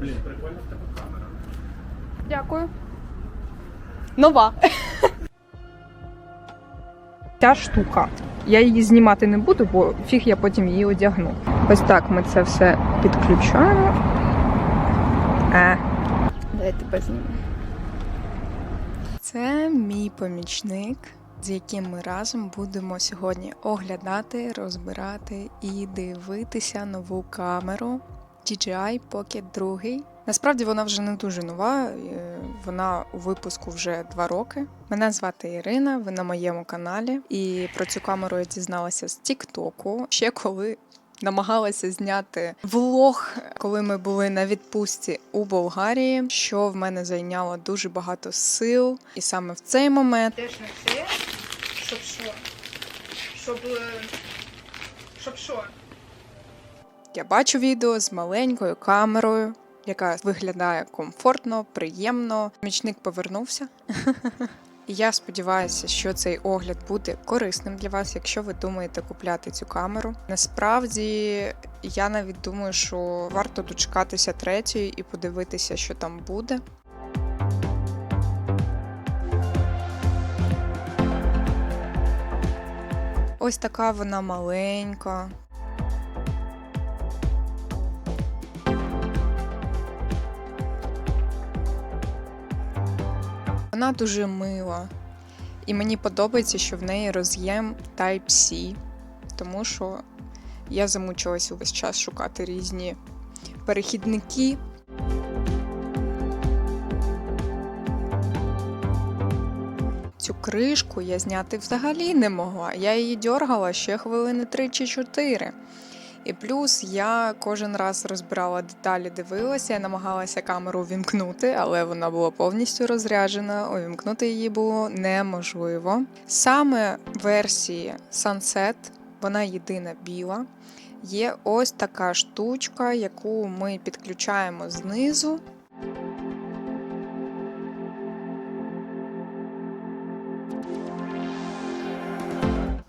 Блін, прикольна в тебе камера. Дякую. Нова. Ця штука. Я її знімати не буду, бо фіг я потім її одягну. Ось так ми це все підключаємо. А. Дай тебе зніму. Це мій помічник, з яким ми разом будемо сьогодні оглядати, розбирати і дивитися нову камеру DJI Pocket 2. Насправді вона вже не дуже нова, вона у випуску вже два роки. Мене звати Ірина, ви на моєму каналі. І про цю камеру я дізналася з Тіктоку, ще коли намагалася зняти влог, коли ми були на відпустці у Болгарії, що в мене зайняло дуже багато сил. І саме в цей момент Теж не це, щоб що? Щоб. е, Щоб що? Я бачу відео з маленькою камерою, яка виглядає комфортно, приємно. Помічник повернувся. І я сподіваюся, що цей огляд буде корисним для вас, якщо ви думаєте купляти цю камеру. Насправді, я навіть думаю, що варто дочекатися третьої і подивитися, що там буде. Ось така вона маленька, Вона дуже мила. І мені подобається, що в неї роз'єм Type-C, тому що я замучилась увесь час шукати різні перехідники. Цю кришку я зняти взагалі не могла. Я її дьоргала ще хвилини 3 чи 4. І плюс я кожен раз розбирала деталі, дивилася, я намагалася камеру увімкнути, але вона була повністю розряджена. Увімкнути її було неможливо. Саме версії Sunset, вона єдина біла. Є ось така штучка, яку ми підключаємо знизу.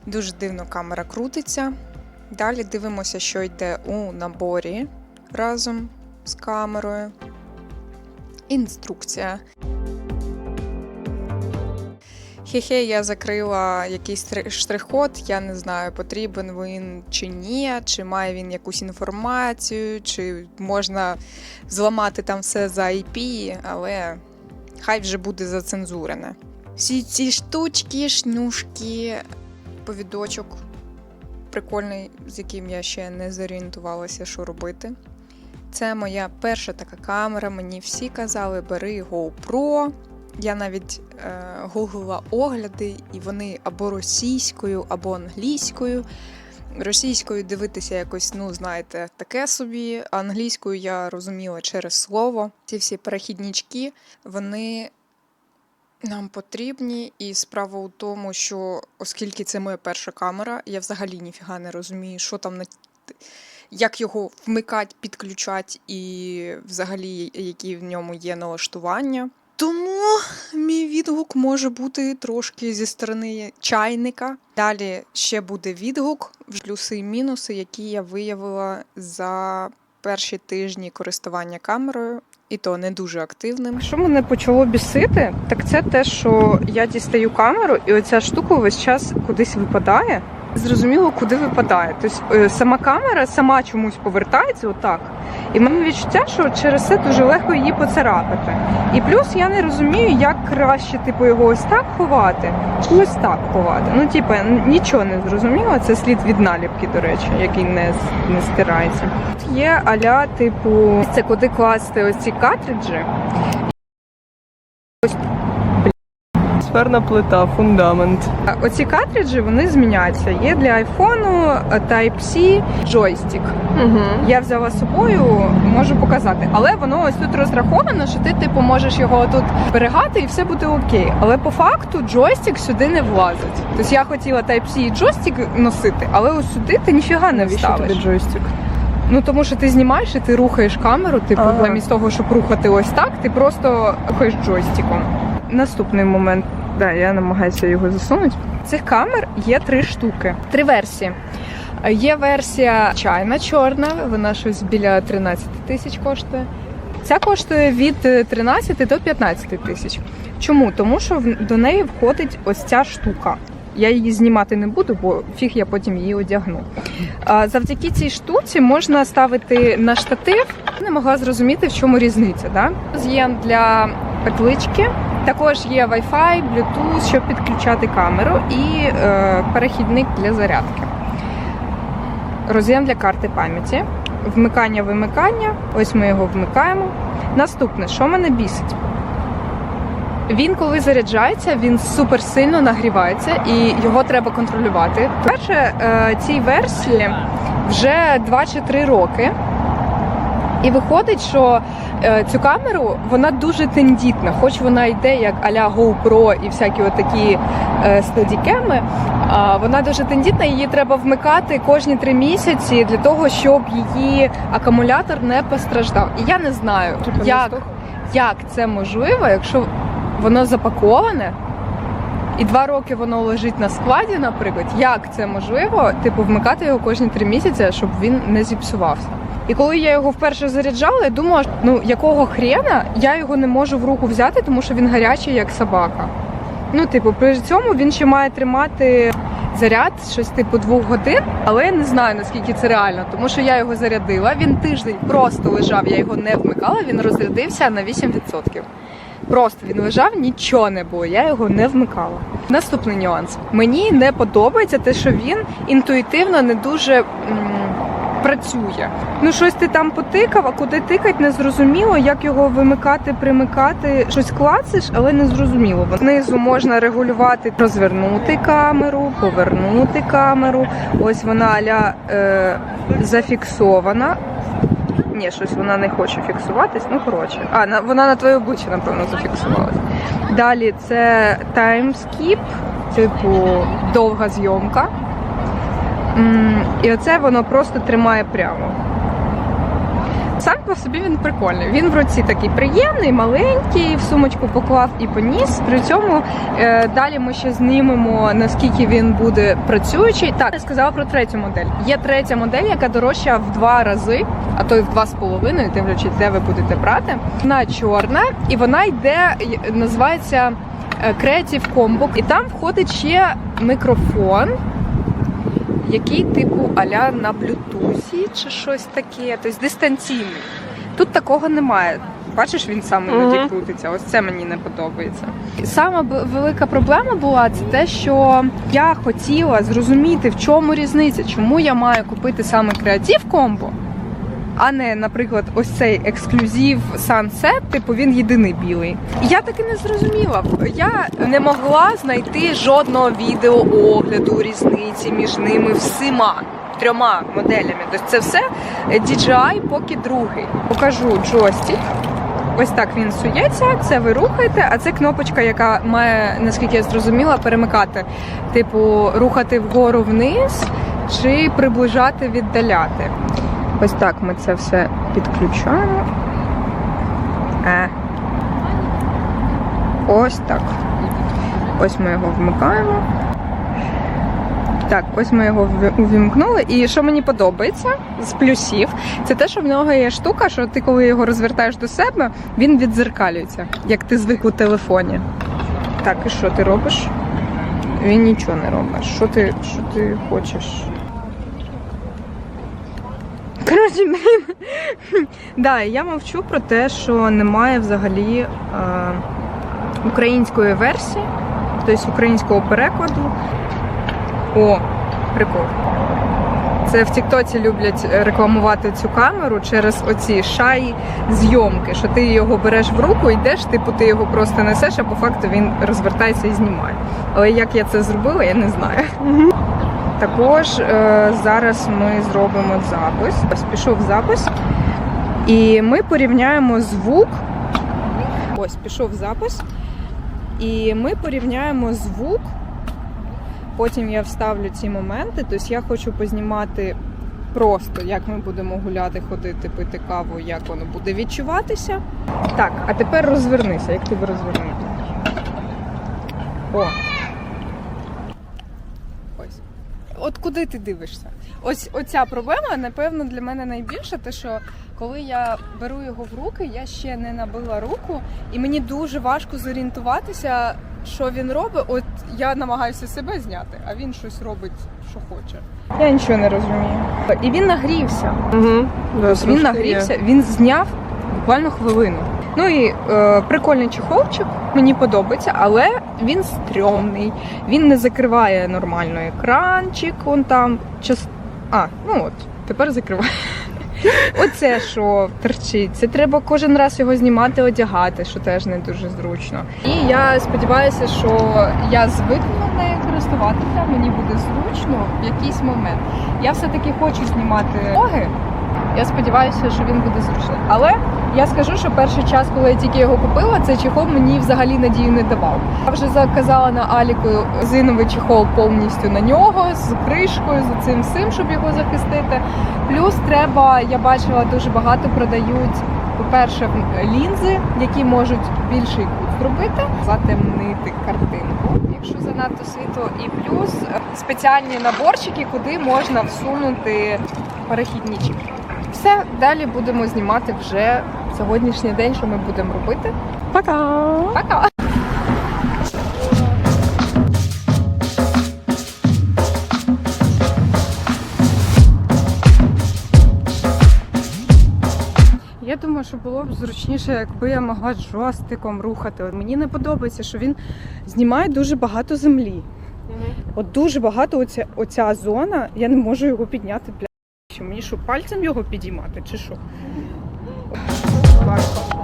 Дуже дивно камера крутиться. Далі дивимося, що йде у наборі разом з камерою. Інструкція. Хе-хе, я закрила якийсь штрих-код, я не знаю, потрібен він чи ні, чи має він якусь інформацію, чи можна зламати там все за IP, але хай вже буде зацензурене. Всі ці штучки, шнюшки, повідочок прикольний, з яким я ще не зорієнтувалася, що робити. Це моя перша така камера. Мені всі казали, бери GoPro. Я навіть е, гуглила огляди, і вони або російською, або англійською. Російською дивитися якось, ну, знаєте, таке собі. Англійською я розуміла через слово. Ці всі перехіднички, вони нам потрібні, і справа у тому, що оскільки це моя перша камера, я взагалі ніфіга не розумію, що там на як його вмикати, підключати, і взагалі які в ньому є налаштування. Тому мій відгук може бути трошки зі сторони чайника. Далі ще буде відгук, плюси і мінуси, які я виявила за перші тижні користування камерою і то не дуже активним. Що мене почало бісити, так це те, що я дістаю камеру, і оця штука весь час кудись випадає. Зрозуміло, куди випадає. Тобто сама камера сама чомусь повертається отак. І в мене відчуття, що через це дуже легко її поцарапати. І плюс я не розумію, як краще типу його ось так ховати, чи ось так ховати. Ну, типу, нічого не зрозуміло. Це слід від наліпки, до речі, який не, не стирається. Є аля, типу, це куди класти ось ці картриджі. Сферна плита, фундамент. Оці картриджі вони зміняються. Є для айфону е, Type-C джойстик. Угу. Я взяла з собою, можу показати. Але воно ось тут розраховано, що ти типу можеш його тут берегати і все буде окей. Але по факту джойстик сюди не влазить. Тобто я хотіла Type-C і джойстик носити, але ось сюди ти ніфіга не Навіщо тобі джойстик? Ну тому що ти знімаєш і ти рухаєш камеру, типу, Ага. замість того, щоб рухати ось так, ти просто рухаєш джойстиком. Наступний момент, да, я намагаюся його засунути. Цих камер є три штуки, три версії. Є версія чайна чорна, вона щось біля 13 тисяч коштує. Ця коштує від е, 13 до 15 тисяч. Чому? Тому що до неї входить ось ця штука. Я її знімати не буду, бо фіг я потім її одягну. Завдяки цій штуці можна ставити на штатив. Не могла зрозуміти, в чому різниця. Да? Є для петлички, також є Wi-Fi, Bluetooth, щоб підключати камеру, і е, перехідник для зарядки. Роз'єм для карти пам'яті, вмикання вимикання. Ось ми його вмикаємо. Наступне, що мене бісить? Він, коли заряджається, він супер сильно нагрівається і його треба контролювати. Перше, е, цій версії вже 2 чи 3 роки. І виходить, що е, цю камеру вона дуже тендітна, хоч вона йде як а-ля GoPro і всякі отакі е, стадікеми. Вона дуже тендітна, її треба вмикати кожні три місяці для того, щоб її акумулятор не постраждав. І я не знаю, як, як це можливо, якщо воно запаковане. І два роки воно лежить на складі, наприклад, як це можливо, типу, вмикати його кожні три місяці, щоб він не зіпсувався. І коли я його вперше заряджала, я думала, ну якого хрена я його не можу в руку взяти, тому що він гарячий, як собака. Ну, типу, при цьому він ще має тримати заряд щось типу двох годин, але я не знаю наскільки це реально, тому що я його зарядила. Він тиждень просто лежав, я його не вмикала. Він розрядився на 8%. Просто він лежав, нічого не було, я його не вмикала. Наступний нюанс. Мені не подобається те, що він інтуїтивно не дуже працює. Ну, щось ти там потикав, а куди тикать, не зрозуміло, як його вимикати, примикати. Щось клациш, але не зрозуміло. Знизу можна регулювати, розвернути камеру, повернути камеру. Ось вона аля е, зафіксована. Ні, щось вона не хоче фіксуватись. Ну коротше. А, на, вона на твоє обличчя, напевно, зафіксувалась. Далі це таймскіп, типу довга зйомка. І оце воно просто тримає прямо. Сам по собі він прикольний. Він в руці такий приємний, маленький, в сумочку поклав і поніс. При цьому е, далі ми ще знімемо, наскільки він буде працюючий. Так, я сказала про третю модель. Є третя модель, яка дорожча в два рази, а то й в два з половиною, дивлячись, де ви будете брати. Вона чорна і вона йде, називається е, Creative Combo. І там входить ще мікрофон який типу аля на блютузі чи щось таке, тобто дистанційний. Тут такого немає. Бачиш, він сам іноді Мгм. крутиться. Ось це мені не подобається. Сама велика проблема була це те, що я хотіла зрозуміти, в чому різниця, чому я маю купити саме креатив комбо, а не, наприклад, ось цей ексклюзив Sunset, типу він єдиний білий. І я таки не зрозуміла. Я не могла знайти жодного відео огляду різниці між ними всіма трьома моделями. Тобто це все DJI Pocket 2. Покажу джойстик. Ось так він сується, це ви рухаєте, а це кнопочка, яка має, наскільки я зрозуміла, перемикати. Типу, рухати вгору вниз чи приближати, віддаляти. Ось так ми це все підключаємо. Е. Ось так. Ось ми його вмикаємо. Так, ось ми його увімкнули. І що мені подобається з плюсів, це те, що в нього є штука, що ти, коли його розвертаєш до себе, він віддзеркалюється, як ти звик у телефоні. Так, і що ти робиш? Він нічого не робить. Що ти, що ти хочеш? Коротше. Да, я мовчу про те, що немає взагалі е, української версії, тобто українського перекладу. О, прикол. Це в Тіктоці люблять рекламувати цю камеру через оці шаї зйомки, що ти його береш в руку, йдеш, типу ти його просто несеш, а по факту він розвертається і знімає. Але як я це зробила, я не знаю. Також е, зараз ми зробимо запис. Ось пішов запис, і ми порівняємо звук. Ось пішов запис, і ми порівняємо звук. Потім я вставлю ці моменти. Тобто я хочу познімати просто, як ми будемо гуляти, ходити, пити каву, як воно буде відчуватися. Так, а тепер розвернися, як тебе розвернути. О. Ось. От куди ти дивишся? ось оця проблема, напевно, для мене найбільша, те, що коли я беру його в руки, я ще не набила руку, і мені дуже важко зорієнтуватися, що він робить. От я намагаюся себе зняти, а він щось робить, що хоче. Я нічого не розумію. І він нагрівся. Угу. Да, Він нагрівся, він зняв буквально хвилину. Ну і е, прикольний чехолчик, мені подобається, але він стрьомний. Він не закриває нормально екранчик. Он там час. А, ну от, тепер закриває. Оце що торчить. Це треба кожен раз його знімати, одягати, що теж не дуже зручно. І я сподіваюся, що я звикну нею користуватися, мені буде зручно в якийсь момент. Я все-таки хочу знімати ноги. Я сподіваюся, що він буде зручний. Але я скажу, що перший час, коли я тільки його купила, цей чехол мені взагалі надію не давав. Я вже заказала на Аліку зиновий чехол повністю на нього з кришкою, з цим всім, щоб його захистити. Плюс треба, я бачила, дуже багато продають. По-перше, лінзи, які можуть більший кут зробити, затемнити картинку, якщо занадто світло, і плюс е, спеціальні наборчики, куди можна всунути перехідничок. Все, далі будемо знімати вже сьогоднішній день, що ми будемо робити. Пока! Пока! Я думаю, що було б зручніше, якби я могла джойстиком рухати. Мені не подобається, що він знімає дуже багато землі. От дуже багато оця, оця зона, я не можу його підняти. Мені що, пальцем його підіймати, чи що? Важко.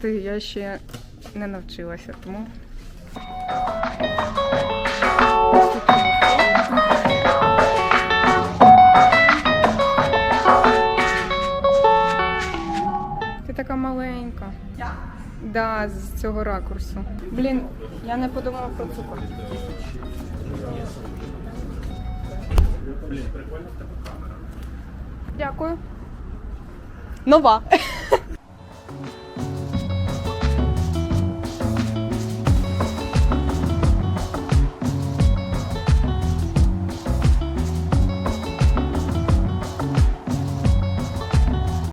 Приблизити я ще не навчилася, тому. Ти така маленька. Я? Да, з цього ракурсу. Блін, я не подумала про цукор. Дякую. Нова.